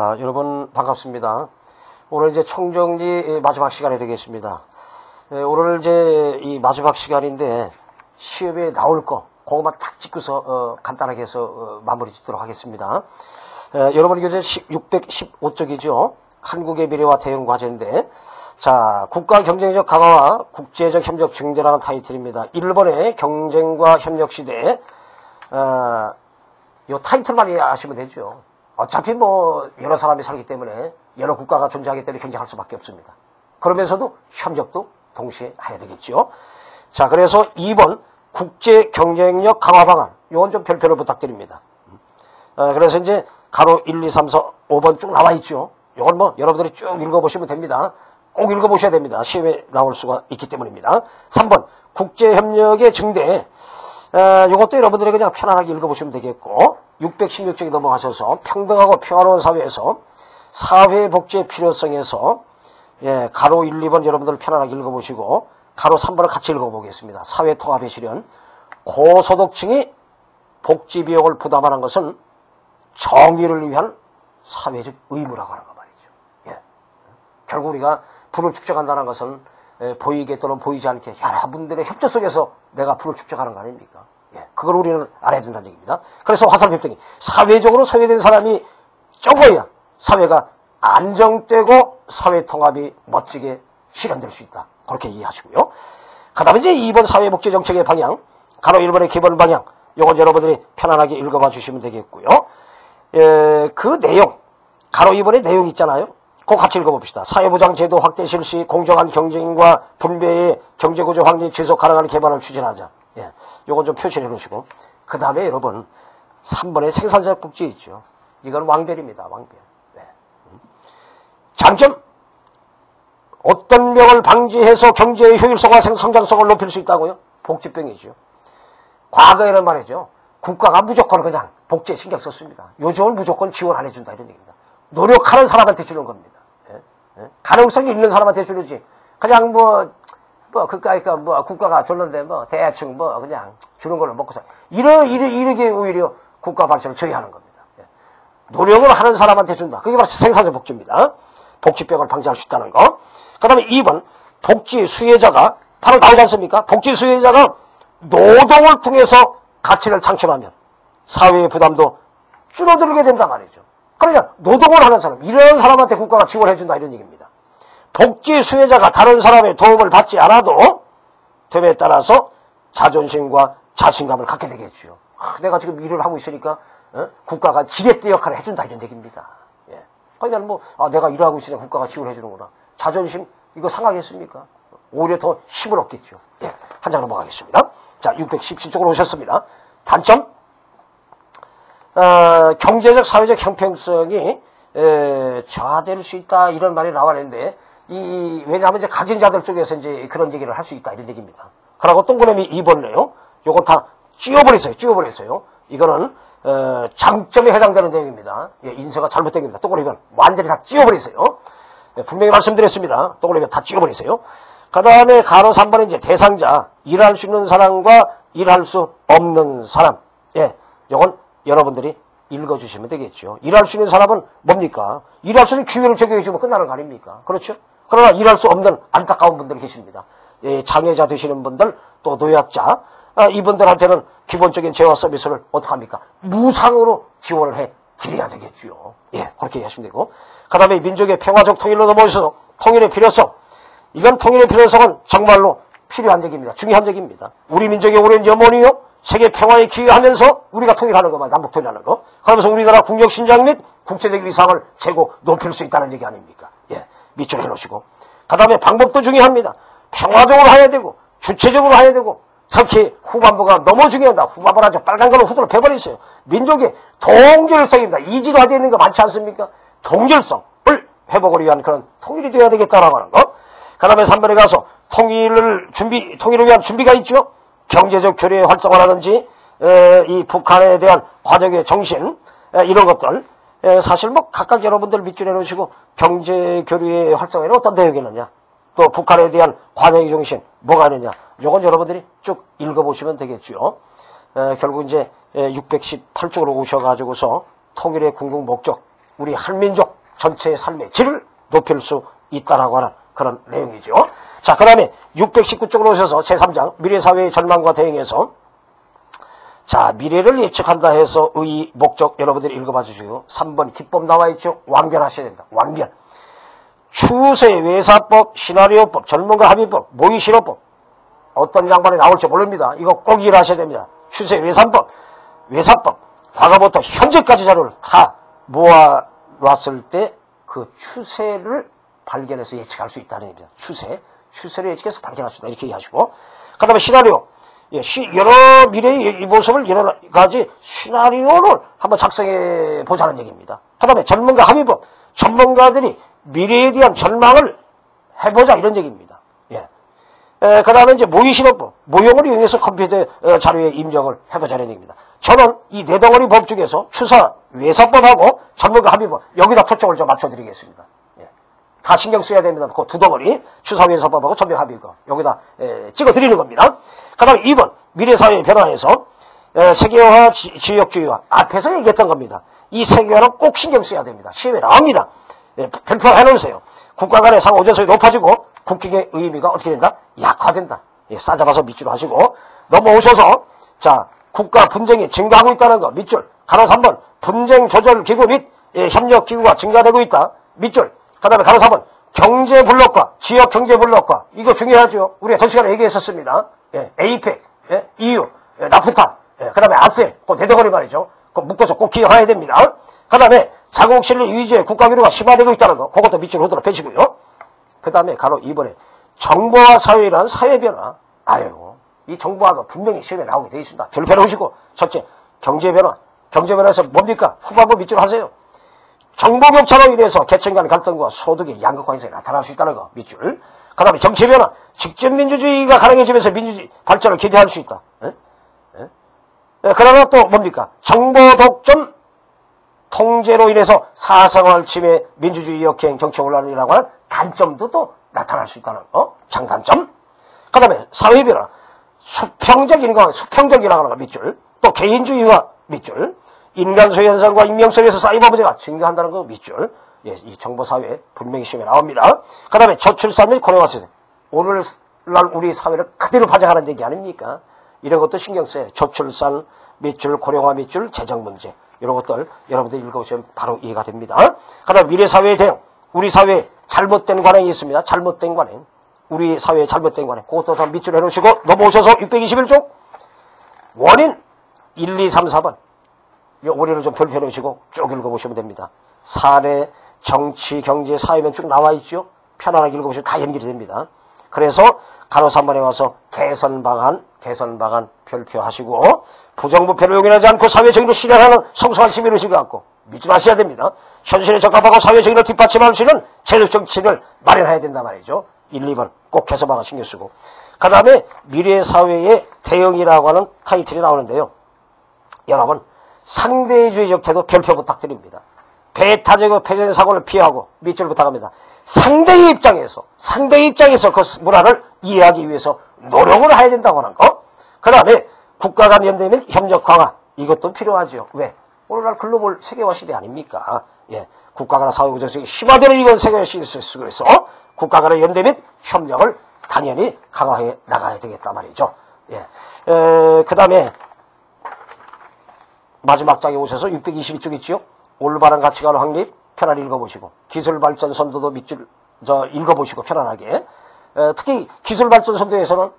자, 여러분 반갑습니다. 오늘 이제 총정리 마지막 시간이 되겠습니다. 예, 오늘 이제 이 마지막 시간인데 시험에 나올 거 그것만 탁 찍고서 어, 간단하게 해서 어, 마무리 짓도록 하겠습니다. 예, 여러분 교재 615쪽이죠. 한국의 미래와 대응 과제인데 자 국가 경쟁적 강화와 국제적 협력 증대라는 타이틀입니다. 일본의 경쟁과 협력 시대 어, 요 타이틀만 이해하시면 되죠. 어차피 뭐 여러 사람이 살기 때문에 여러 국가가 존재하기 때문에 경쟁할 수밖에 없습니다. 그러면서도 협력도 동시에 해야 되겠죠. 자, 그래서 2번 국제 경쟁력 강화 방안. 요건 좀 별표를 부탁드립니다. 어, 그래서 이제 가로 1, 2, 3, 4, 5번 쭉 나와 있죠. 요건 뭐 여러분들이 쭉 읽어보시면 됩니다. 꼭 읽어보셔야 됩니다. 시험에 나올 수가 있기 때문입니다. 3번 국제협력의 증대. 어, 이것도 여러분들이 그냥 편안하게 읽어보시면 되겠고 616쪽에 넘어가셔서 평등하고 평화로운 사회에서 사회복지의 필요성에서 예, 가로 1, 2번 여러분들 편안하게 읽어보시고 가로 3번을 같이 읽어보겠습니다. 사회통합의 실현 고소득층이 복지 비용을 부담하는 것은 정의를 위한 사회적 의무라고 하는 거 말이죠. 예. 결국 우리가 불을 축적한다는 것은 예, 보이게 또는 보이지 않게 여러분들의 협조 속에서 내가 불을 축적하는 거 아닙니까? 예, 그걸 우리는 알아야 된다는 얘기입니다. 그래서 화살표정이 사회적으로 소외된 사람이 적어야 사회가 안정되고 사회 통합이 멋지게 실현될 수 있다. 그렇게 이해하시고요. 그 다음에 이제 2번 사회복지정책의 방향, 가로 1번의 기본 방향, 요건 여러분들이 편안하게 읽어봐 주시면 되겠고요. 예, 그 내용, 가로 2번의 내용 있잖아요. 그거 같이 읽어봅시다. 사회보장 제도 확대 실시, 공정한 경쟁과 분배의 경제구조 확립 지속 가능한 개발을 추진하자. 예, 요건 좀 표시해 놓으시고. 그 다음에 여러분, 3번의 생산자 국지 있죠. 이건 왕별입니다. 왕별. 네. 장점, 어떤 병을 방지해서 경제의 효율성과 성장성을 높일 수 있다고요? 복지병이죠. 과거에는 말이죠. 국가가 무조건 그냥 복지에 신경 썼습니다. 요즘은 무조건 지원 안 해준다 이런 얘기입니다. 노력하는 사람한테 주는 겁니다. 가능성이 있는 사람한테 주는지 그냥 뭐, 뭐, 그까이까 뭐, 국가가 줬는데 뭐, 대충 뭐, 그냥 주는 걸로 먹고 살. 이러, 이러, 이러게 오히려 국가 발전을 저해하는 겁니다. 예. 노력을 하는 사람한테 준다. 그게 바로 생산적 복지입니다. 복지병을 방지할 수 있다는 거. 그 다음에 2번, 복지 수혜자가, 바로 나오지 않습니까? 복지 수혜자가 노동을 통해서 가치를 창출하면 사회의 부담도 줄어들게 된단 말이죠. 그러니까 노동을 하는 사람, 이런 사람한테 국가가 지원해준다 이런 얘기입니다. 복지 수혜자가 다른 사람의 도움을 받지 않아도 됨에 따라서 자존심과 자신감을 갖게 되겠죠. 아, 내가 지금 일을 하고 있으니까 어? 국가가 지렛대 역할을 해준다 이런 얘기입니다. 예. 그러니까 뭐 아, 내가 일하고 있으니까 국가가 지원해주는구나. 자존심 이거 상하겠습니까? 오히려 더 힘을 얻겠죠. 예. 한장 넘어가겠습니다. 자, 617쪽으로 오셨습니다. 단점 어, 경제적 사회적 형평성이 에, 저하될 수 있다 이런 말이 나왔는데 이 왜냐하면 이제 가진 자들 쪽에서 이제 그런 얘기를 할 수 있다 이런 얘기입니다. 그러고 동그라미 2번네요. 요건 다 찌워버렸어요. 찌워버렸어요. 이거는 어, 장점에 해당되는 내용입니다. 예, 인쇄가 잘못된 겁니다. 동그라미면 완전히 다 찌워버렸어요. 예, 분명히 말씀드렸습니다. 동그라미 다 찌워버렸어요. 그 다음에 가로 3번은 이제 대상자, 일할 수 있는 사람과 일할 수 없는 사람. 예, 요건 여러분들이 읽어주시면 되겠죠. 일할 수 있는 사람은 뭡니까? 일할 수 있는 기회를 제공해주면 끝나는 거 아닙니까? 그렇죠? 그러나 일할 수 없는 안타까운 분들이 계십니다. 예, 장애자 되시는 분들, 또 노약자, 아, 이분들한테는 기본적인 재화 서비스를 어떡합니까? 무상으로 지원을 해 드려야 되겠죠. 예, 그렇게 하시면 되고. 그 다음에 민족의 평화적 통일로 넘어오셔서 통일의 필요성. 이건 통일의 필요성은 정말로 필요한 얘기입니다. 중요한 얘기입니다. 우리 민족의 오랜 염원이요. 세계 평화에 기여하면서 우리가 통일하는 것만 남북 통일하는 거. 그러면서 우리나라 국력 신장 및 국제적 위상을 재고 높일 수 있다는 얘기 아닙니까? 예, 밑줄 해놓으시고. 그 다음에 방법도 중요합니다. 평화적으로 해야 되고 주체적으로 해야 되고 특히 후반부가 너무 중요하다. 후반부는 아주 빨간 걸로 후드로 패버리세요. 민족의 동질성입니다. 이지도 하지 있는 거 많지 않습니까? 동질성을 회복을 위한 그런 통일이 되어야 되겠다라고 하는 거. 그 다음에 3번에 가서 통일을 준비, 통일을 위한 준비가 있죠. 경제적 교류의 활성화라든지 에, 이 북한에 대한 과정의 정신 에, 이런 것들 에, 사실 뭐 각각 여러분들 밑줄에 놓으시고 경제 교류의 활성화에는 어떤 내용이 있느냐 또 북한에 대한 과정의 정신 뭐가 있느냐 이건 여러분들이 쭉 읽어보시면 되겠죠. 결국 이제 618쪽으로 오셔가지고서 통일의 궁극 목적 우리 한민족 전체의 삶의 질을 높일 수 있다라고 하는 그런 내용이죠. 자, 그 다음에 619쪽으로 오셔서 제3장 미래사회의 전망과 대응해서 자, 미래를 예측한다 해서 의 목적 여러분들이 읽어봐 주시고 3번 기법 나와 있죠. 완변하셔야 됩니다. 완변. 추세 외사법, 시나리오법, 전문가 합의법, 모의실호법 어떤 양반이 나올지 모릅니다. 이거 꼭 일하셔야 됩니다. 추세 외사법, 외사법 과거부터 현재까지 자료를 다 모아놨을 때 그 추세를 발견해서 예측할 수 있다는 얘기입니다. 추세, 추세를 예측해서 발견할 수 있다 이렇게 얘기하시고 그 다음에 시나리오 예, 시, 여러 미래의 이 모습을 여러 가지 시나리오를 한번 작성해 보자는 얘기입니다. 그 다음에 전문가 합의법, 전문가들이 미래에 대한 전망을 해보자 이런 얘기입니다. 예. 그 다음에 이제 모의신호법, 모형을 이용해서 컴퓨터 어, 자료에 입력을 해보자는 얘기입니다. 저는 이 네 덩어리 법 중에서 추사, 외사법하고 전문가 합의법, 여기다 초점을 좀 맞춰드리겠습니다. 예. 다 신경 써야 됩니다. 그두 덩어리, 추사, 외사법하고 전문가 합의법, 여기다 에, 찍어드리는 겁니다. 그 다음에 2번, 미래사회의 변화에서 에, 세계화, 지, 지역주의화, 앞에서 얘기했던 겁니다. 이 세계화는 꼭 신경 써야 됩니다. 시험에 나옵니다. 예, 발표해 놓으세요. 국가 간의 상호 오전성이 높아지고 국익의 의미가 어떻게 된다? 약화된다. 예, 싸잡아서 밑줄 하시고 넘어오셔서 자 국가 분쟁이 증가하고 있다는 거 밑줄 가로 3번 분쟁 조절 기구 및 예, 협력 기구가 증가되고 있다. 밑줄 그 다음에 가로 4번 경제 블록과 지역 경제 블록과 이거 중요하죠. 우리가 전 시간에 얘기했었습니다. 예, 에이펙, 예, EU, 예, 나프타, 예, 그 다음에 아세, 그 대덩어리 말이죠. 그 묶어서 꼭 기억해야 됩니다. 그 다음에 자국 실리 위주의 국가 규류가 심화되고 있다는 거 그것도 밑줄 오도록 펴시고요. 그 다음에 가로 2번에 정보화 사회란 사회 변화 아유 이 정보화가 분명히 시험에 나오게 되어 있습니다. 별표 놓으시고 첫째 경제 변화 경제 변화에서 뭡니까? 후반부 밑줄 하세요. 정보격차로 인해서 계층 간 갈등과 소득의 양극화 현상이 나타날 수 있다는 거 밑줄 그 다음에 정치 변화 직접 민주주의가 가능해지면서 민주주의 발전을 기대할 수 있다. 에? 에? 그러나 또 뭡니까? 정보 독점 통제로 인해서 사생활 침해, 민주주의 역행, 정치 혼란이라고 하는 단점도 또 나타날 수 있다는 거, 장단점. 그 다음에 사회 변화, 수평적 인간, 수평적이라고 하는 거 밑줄, 또 개인주의와 밑줄, 인간소 현상과 인명 속에서 사이버 문제가 증가한다는 거 밑줄, 예, 이 정보사회 분명히 시험에 나옵니다. 그 다음에 저출산 및 고령화 시대, 오늘날 우리 사회를 그대로 반영하는 얘기 아닙니까? 이런 것도 신경 써요. 저출산, 밑줄, 고령화 밑줄, 재정 문제. 이런 것들 여러분들 읽어보시면 바로 이해가 됩니다. 그 다음 미래 사회에 대응. 우리 사회에 잘못된 관행이 있습니다. 잘못된 관행. 우리 사회에 잘못된 관행. 그것도 다 밑줄 해놓으시고 넘어오셔서 621쪽. 원인 1, 2, 3, 4번. 이 오리를 좀 별표 해놓으시고 쭉 읽어보시면 됩니다. 사례, 정치, 경제, 사회면 쭉 나와 있죠. 편안하게 읽어보시면 다 연결이 됩니다. 그래서 가로 3번에 와서 개선 방안, 개선 방안 별표하시고 부정부패를 용인하지 않고 사회 정의를 실현하는 성숙한 시민을 실어갖고 미줄하셔야 됩니다. 현실에 적합하고 사회 정의를 뒷받침할 수 있는 제도정치를 마련해야 된단 말이죠. 1, 2번 꼭 개선 방안 신경 쓰고 그 다음에 미래 사회의 대응이라고 하는 타이틀이 나오는데요. 여러분 상대주의적 태도 별표 부탁드립니다. 배타적인 패전 사고를 피하고 밑줄 부탁합니다. 상대의 입장에서 상대의 입장에서 그 문화를 이해하기 위해서 노력을 해야 된다고 하는 거. 그 다음에 국가 간 연대 및 협력 강화 이것도 필요하죠. 왜? 오늘날 글로벌 세계화 시대 아닙니까? 예, 국가 간의 사회 구조성이 심화되는 이건 세계화 시대 속에서 국가 간의 연대 및 협력을 당연히 강화해 나가야 되겠다 말이죠. 예, 그 다음에 마지막 장에 오셔서 622쪽 있죠. 올바른 가치관 확립 편안히 읽어보시고 기술발전 선도도 밑줄 저 읽어보시고 편안하게 에, 특히 기술발전 선도에서는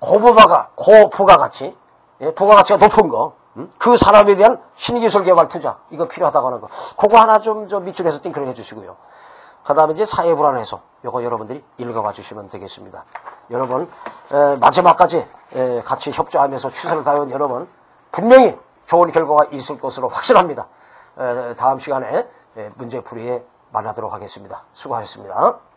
고부가가 고부가가치 예, 부가가치가 높은 거 음? 그 산업에 대한 신기술 개발 투자 이거 필요하다고 하는 거 그거 하나 좀 저 밑줄에서 띵크를 해주시고요 그 다음에 이제 사회 불안 해소 이거 여러분들이 읽어봐 주시면 되겠습니다 여러분 에, 마지막까지 에, 같이 협조하면서 추세를 다해온 여러분 분명히 좋은 결과가 있을 것으로 확신합니다 다음 시간에 문제풀이에 만나도록 하겠습니다. 수고하셨습니다.